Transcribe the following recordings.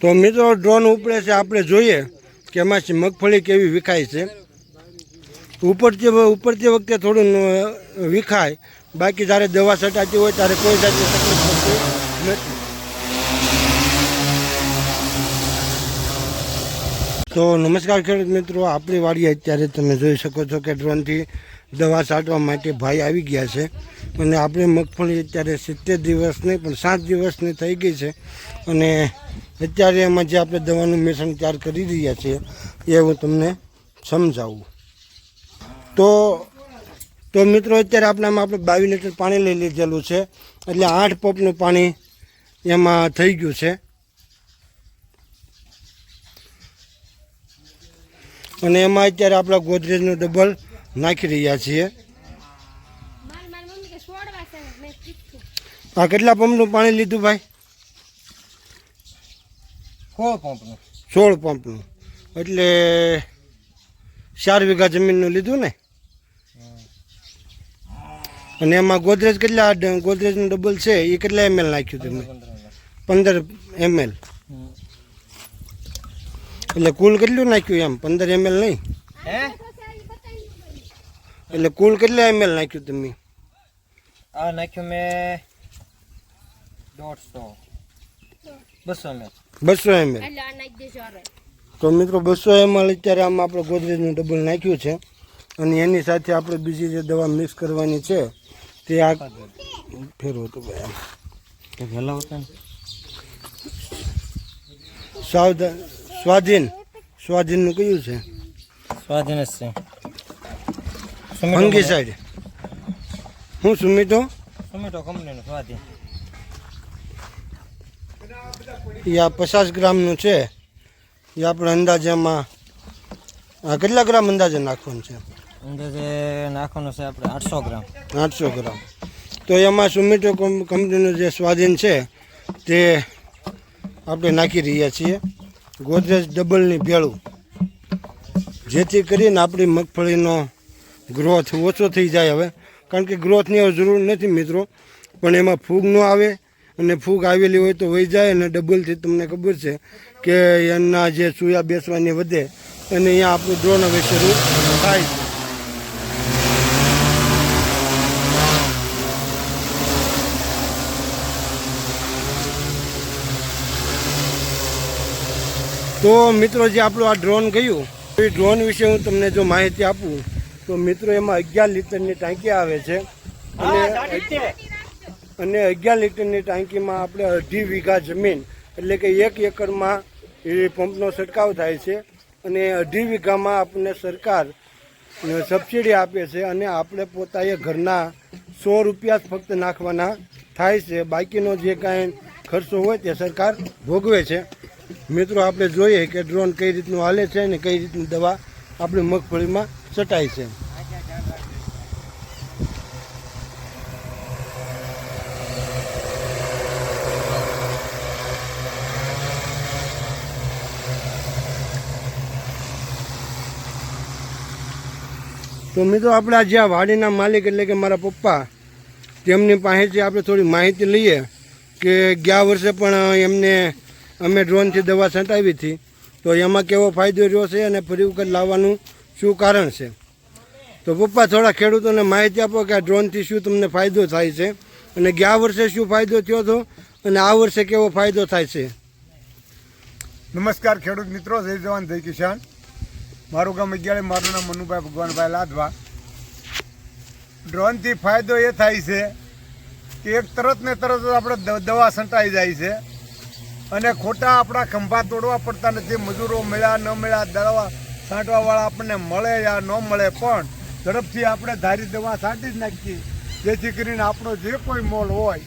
તો મિત્રો ડ્રોન ઉપડે છે, આપણે જોઈએ કે એમાં મગફળી કેવી વિખાય છે. ઉપરતી ઉપરતી વખતે થોડું વિખાય. બાકી જ્યારે દવા છટાતી હોય ત્યારે કોઈ જાતની તકલીફ નથી. તો નમસ્કાર ખેડૂત મિત્રો, આપણી વાડી અત્યારે તમે જોઈ શકો છો કે ડ્રોનથી દવા છાંટવા માટે ભાઈ આવી ગયા છે. અને આપણી મગફળી અત્યારે સિત્તેર દિવસ નહીં, પણ સાત દિવસની થઈ ગઈ છે. અને અત્યારે એમાં જે આપણે દવાનું મિશ્રણ તૈયાર કરી રહ્યા છીએ એ હું તમને સમજાવું. તો તો મિત્રો અત્યારે આપણામાં આપણે બાવીસ લીટર પાણી લઈ લીધેલું છે એટલે આઠ પંપનું પાણી એમાં થઈ ગયું છે. અને એમાં અત્યારે આપણા ગોદરેજનું ડબલ નાખી રહ્યા છીએ. આ કેટલા પંપનું પાણી લીધું ભાઈ? સોળ પંપનું. સોળ પંપનું. એટલે ચાર વીઘા જમીનનું લીધું ને? અને એમાં ગોદરેજ કેટલા ગોદરેજનું ડબલ છે એ કેટલા એમએલ નાખ્યું તમે? પંદર એમએલ એટલે કુલ કેટલું નાખ્યું એમ? પંદર એમએલ નહીં? હે? એટલે કુલ કેટલા એમએલ નાખ્યું તમે? આ નાખ્યું મેં દોઢસો. બસો એમ બસો એમએલ નાખી દેજો તો મિત્રો બસો એમએલ અત્યારે આમાં આપણે ગોદરેજનું ડબલ નાખ્યું છે. અને એની સાથે આપણે બીજી જે દવા મિક્સ કરવાની છે તે આ ફેરવું હતું ભાઈ ને સાવધાન સ્વાધીન. સ્વાધીનનું કયું છે? સ્વાધીન જ છે. ફંગી સાઈડ. હું સુમિતો ટોમેટો કંપનીનું સ્વાધીન. એ આ પચાસ ગ્રામનું છે એ આપણે અંદાજેમાં આ કેટલા ગ્રામ અંદાજે નાખવાનું છે? અંદાજે નાખવાનું છે આપણે આઠસો ગ્રામ. આઠસો ગ્રામ. તો એમાં સુમિટો કંપ- કંપનીનું જે સ્વાધીન છે તે આપણે નાખી રહ્યા છીએ. ગોદરેજ ડબલની ભેળું. જેથી કરીને આપણી મગફળીનો ગ્રોથ ઓછો થઈ જાય હવે. કારણ કે ગ્રોથની હવે જરૂર નથી મિત્રો પણ એમાં ફૂગ ન આવે અને ફૂગ આવેલી હોય તો વહી જાય અને ડબલથી તમને ખબર છે કે એના જે સુયા બેસવાની વધે અને અહીંયા આપણું ડ્રોન હવે શરૂ થાય છે. તો મિત્રો જે આપણું આ ડ્રોન ગયું એ ડ્રોન વિશે હું તમને જો માહિતી આપું, તો મિત્રો એમાં અગિયાર લીટરની ટાંકી આવે છે. અને અને અગિયાર લીટરની ટાંકીમાં આપણે અઢી વીઘા જમીન, એટલે કે એક એકરમાં એ પંપનો છંટકાવ થાય છે અને અઢી વીઘામાં આપણને સરકાર સબસિડી આપે છે અને આપણે પોતાએ ઘરના સો રૂપિયા ફક્ત નાખવાના થાય છે. બાકીનો જે કાંઈ ખર્ચો હોય તે સરકાર ભોગવે છે. મિત્રો, આપણે જોઈએ કે ડ્રોન કઈ રીતનું હાલે છે ને કઈ રીતની દવા આપણી મગફળીમાં છટાય છે. તો મિત્રો આપણે આજે આ વાડીના માલિક એટલે કે મારા પપ્પા, તેમની પાસેથી આપણે થોડી માહિતી લઈએ કે ગયા વર્ષે પણ એમને અમે ડ્રોનથી દવા છંટાવી હતી. તો એમાં કેવો ફાયદો રહ્યો છે અને ફરી વખત લાવવાનું શું કારણ છે? તો પપ્પા, થોડા ખેડૂતોને માહિતી આપો કે આ ડ્રોનથી શું તમને ફાયદો થાય છે અને ગયા વર્ષે શું ફાયદો થયો હતો અને આ વર્ષે કેવો ફાયદો થાય છે? નમસ્કાર ખેડૂત મિત્રો, જય જવાન, જય કિસાન. મારું ગામ અગિયાર, મારું નામ મનુભાઈ ભગવાનભાઈ લાદવા ડ્રોનથી ફાયદો એ થાય છે કે એક તરત ને તરત આપણે દવા છંટાઈ જાય છે અને ખોટા આપણા ખંભા તોડવા પડતા નથી, મજૂરો મળ્યા, ન મળ્યા, દવા છાંટવાવાળા આપણને મળે યા ન મળે, પણ ઝડપથી આપણે ધારી દવા છાંટી જ નાખીએ. જેથી કરીને આપણો જે કોઈ મોલ હોય,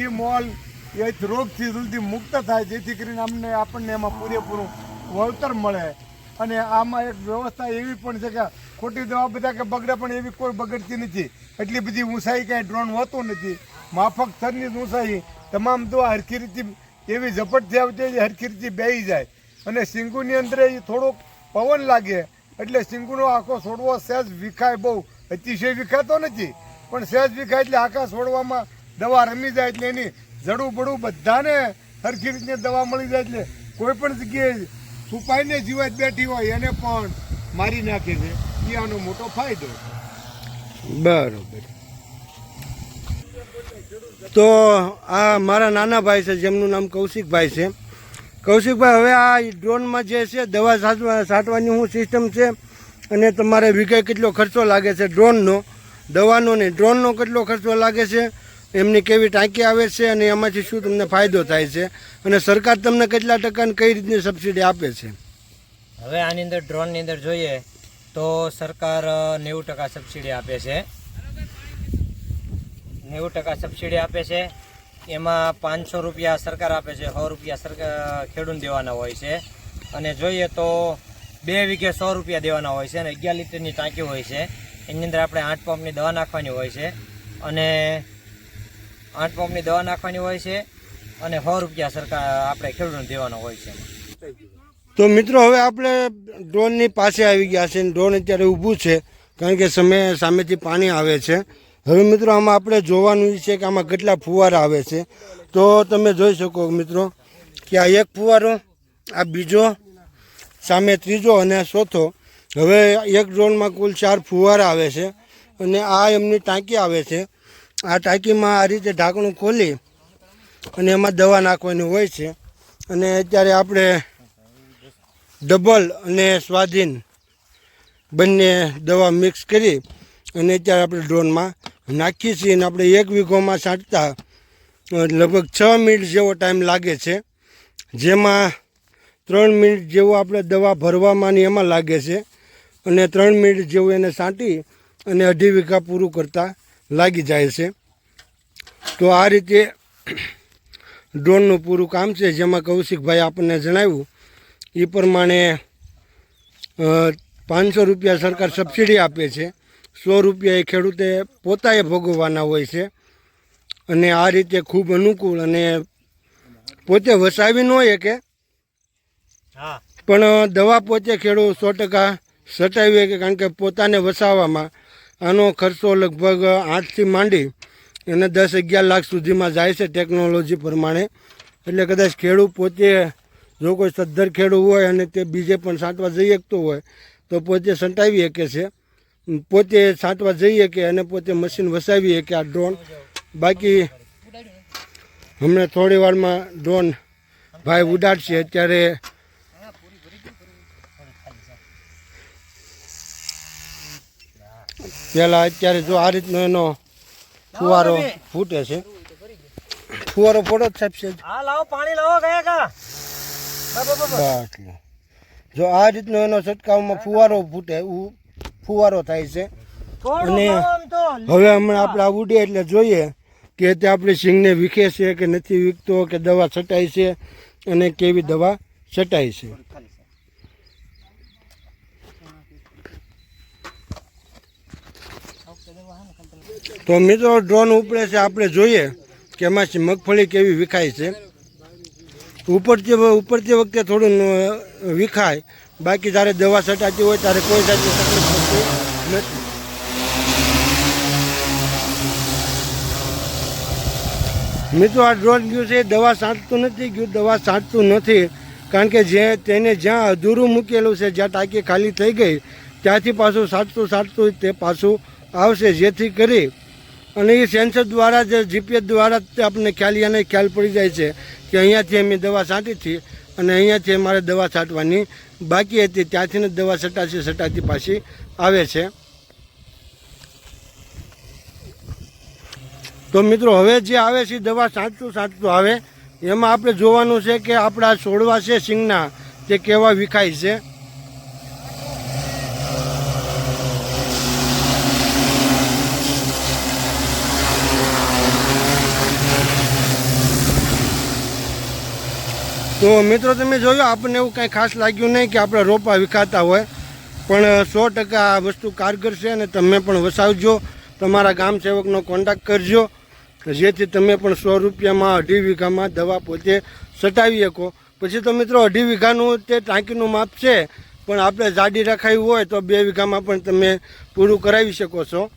એ મોલ એ રોગથી જલ્દી મુક્ત થાય, જેથી કરીને અમને આપણને એમાં પૂરેપૂરું વળતર મળે. અને આમાં એક વ્યવસ્થા એવી પણ છે કે ખોટી દવા બધા કે બગડે પણ એવી કોઈ બગડતી નથી. એટલી બધી ઊંચાઈ કાંઈ ડ્રોન હોતું નથી. માફક થરની ઊંચાઈ. તમામ દવા હરખી રીતે એવી ઝપટથી આવતી હોય હરખી રીતે બેહી જાય. અને સિંગુની અંદર એ થોડોક પવન લાગે, એટલે સિંગુનો આખો છોડવો સહેજ વિખાય બહુ. અતિશય વિખાતો નથી. પણ સહેજ વિખાય એટલે આખા છોડવામાં દવા રમી જાય એટલે એની જડું બડું બધાને સરખી રીતે દવા મળી જાય એટલે કોઈ પણ જગ્યાએ છુપાઈને જીવાત બેઠી હોય એને પણ મારી નાખે છે. એ આનો મોટો ફાયદો બરોબર. તો આ મારા નાના ભાઈ છે, જેમનું નામ કૌશિકભાઈ છે. કૌશિકભાઈ, હવે આ ડ્રોનમાં જે છે, દવા સાચવા સાચવાની શું સિસ્ટમ છે? અને તમારે વીઘે કેટલો ખર્ચો લાગે છે ડ્રોનનો? દવાનો ને ડ્રોનનો કેટલો ખર્ચો લાગે છે? એમની કેવી ટાંકી આવે છે અને એમાંથી શું તમને ફાયદો થાય છે? અને સરકાર તમને કેટલા ટકા કઈ રીતની સબસિડી આપે છે? હવે આની અંદર ડ્રોનની અંદર જોઈએ તો સરકાર નેવું ટકા સબસિડી આપે છે. નેવું ટકા સબસિડી આપે છે. એમાં પાંચસો રૂપિયા સરકાર આપે છે, સો રૂપિયા સરકાર ખેડૂત દેવાના હોય છે. અને જોઈએ તો બે વીઘે સો રૂપિયા દેવાના હોય છે અને અગિયાર લીટરની ટાંકી હોય છે. એની અંદર આપણે આઠ પંપની દવા નાખવાની હોય છે. અને આઠ પંપની દવા નાખવાની હોય છે અને સો રૂપિયા સરકાર આપણે ખેડૂતોને દેવાનો હોય છે. તો મિત્રો, હવે આપણે ડ્રોનની પાસે આવી ગયા છે ડ્રોન અત્યારે ઊભું છે, કારણ કે સમય સામેથી પાણી આવે છે. હવે મિત્રો, આમાં આપણે જોવાનું છે કે આમાં કેટલા ફુવારા આવે છે. તો તમે જોઈ શકો મિત્રો કે આ એક ફુવારો, આ બીજો, સામે ત્રીજો અને ચોથો. હવે એક ડ્રોનમાં કુલ ચાર ફુવારા આવે છે અને આ એમની ટાંકી આવે છે. આ ટાંકીમાં આ રીતે ઢાંકણું ખોલી અને એમાં દવા નાખવાની હોય છે. અને અત્યારે આપણે ડબલ અને સ્વાધીન બંને દવા મિક્સ કરી અને અત્યારે આપણે ડ્રોનમાં નાખીએ છીએ અને આપણે એક વીઘોમાં છાંટતા લગભગ છ મિનિટ જેવો ટાઈમ લાગે છે. જેમાં ત્રણ મિનિટ જેવો આપણે દવા ભરવામાંની એમાં લાગે છે. અને ત્રણ મિનિટ જેવું એને છાંટી અને અઢી વીઘા પૂરું કરતાં લાગી જાય છે. તો આ રીતે ડ્રોનનું પૂરું કામ છે જેમાં કૌશિકભાઈ આપણને જણાવ્યું એ પ્રમાણે પાંચસો રૂપિયા સરકાર સબસિડી આપે છે. સો રૂપિયા એ ખેડૂતે પોતાએ ભોગવવાના હોય છે. અને આ રીતે ખૂબ અનુકૂળ અને પોતે વસાવી ન હોય કે પણ દવા પોતે ખેડૂત સો ટકા સટાવી કે કારણ કે પોતાને વસાવવામાં આનો ખર્ચો લગભગ આઠથી માંડી અને દસ અગિયાર લાખ સુધીમાં જાય છે ટેકનોલોજી પ્રમાણે. એટલે કદાચ ખેડૂત પોતે જો કોઈ સદ્ધર ખેડૂત હોય અને તે બીજે પણ સાંટવા જઈ શકતો હોય, તો પોતે સંટાવી શકે છે. પોતે સાંટવા જઈ શકે અને પોતે મશીન વસાવી શકે આ ડ્રોન બાકી હમણાં થોડી વારમાં ડ્રોન ભાઈ ઉડાડશે, અત્યારે પેલા અત્યારે જો આ રીતનો એનો ફુવારો ફૂટે છે. ફુવારો ફોટો જ સાહેબ છે. લાવો પાણી લાવો ગયા કા? જો આ રીતનો એનો છંટકાવમાં ફુવારો ફૂટે ફુવારો થાય છે. અને હવે હમણાં આપણે આ ઉડે એટલે જોઈએ કે તે આપણી સિંગને વીખે છે કે નથી વીખતો કે દવા છટાય છે અને કેવી દવા છટાય છે. તો મિત્રો ડ્રોન ઉપડે છે, આપણે જોઈએ કે એમાંથી મગફળી કેવી વિખાય છે. ઉપરથી ઉપરતી વખતે થોડું વિખાય. બાકી જ્યારે દવા છટાતી હોય, ત્યારે કોઈ જાતની તકલીફ થતી નથી. મિત્રો, આ ડ્રોન ગયું છે દવા છાંટતું નથી, ગયું દવા છાંટતું નથી. કારણ કે જે, તેને જ્યાં અધૂરું મૂકેલું છે, જ્યાં ટાંકી ખાલી થઈ ગઈ, ત્યાંથી પાછું છાંટતું છાંટતું તે પાછું આવશે જેથી કરી અને એ સેન્સર દ્વારા જે જીપીએસ દ્વારા આપણને ખ્યાલ એને ખ્યાલ પડી જાય છે કે અહીંયાથી અમે દવા છાંટી હતી અને અહીંયાથી અમારે દવા છાંટવાની બાકી હતી. ત્યાંથી ને દવા છટાતી સટાતી પાછી આવે છે. તો મિત્રો, હવે જે આવે છે દવા સાંચતું છાંટતું આવે. એમાં આપણે જોવાનું છે કે આપણા છોડવા છે સિંગના, તે કેવા વિખાય છે. તો મિત્રો તમે જોયું, આપણને એવું કાંઈ ખાસ લાગ્યું નહીં કે આપણે રોપા વિખાતા હોય. પણ સો ટકા આ વસ્તુ કારગર છે અને તમે પણ વસાવજો. તમારા ગામ સેવકનો કોન્ટેક્ટ કરજો. જેથી તમે પણ સો રૂપિયામાં અઢી વીઘામાં દવા પોતે સટાવી શકો. પછી તો મિત્રો અઢી વીઘાનું તે ટાંકીનું માપ છે, પણ આપણે જાડી રખાયું હોય તો બે વીઘામાં પણ તમે પૂરું કરાવી શકો છો.